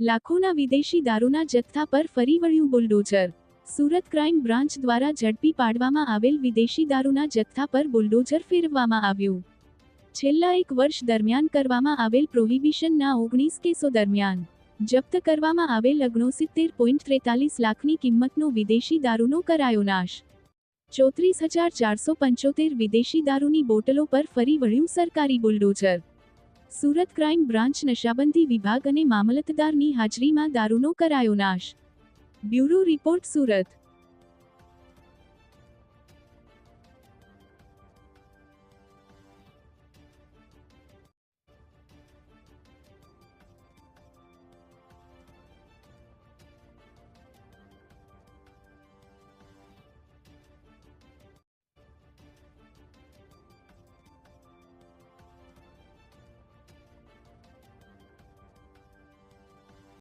લાખોના વિદેશી દારૂના જથ્થા પર ફરી વળ્યું બુલડોઝર. સુરત ક્રાઇમ બ્રાન્ચ દ્વારા ઝડપી પાડવામાં આવેલ વિદેશી દારૂના જથ્થા પર બુલડોઝર ફેરવવામાં આવ્યું. છેલ્લા એક વર્ષ દરમિયાન કરવામાં આવેલ પ્રોહિબિશનના ઓગણીસ કેસો દરમિયાન જપ્ત કરવામાં આવેલ અગ્નોસિત્તેર પોઈન્ટ ત્રેતાલીસ લાખની કિંમતનો વિદેશી દારૂનો કરાયો નાશ. ચોત્રીસ હજાર ચારસો પંચોતેર વિદેશી દારૂની બોટલો પર ફરી વળ્યું સરકારી બુલડોઝર. સુરત ક્રાઇમ બ્રાન્ચ નશાબંધી વિભાગ અને મામલતદારની હાજરીમાં દારૂનો કરાયો નાશ. Bureau report Surat.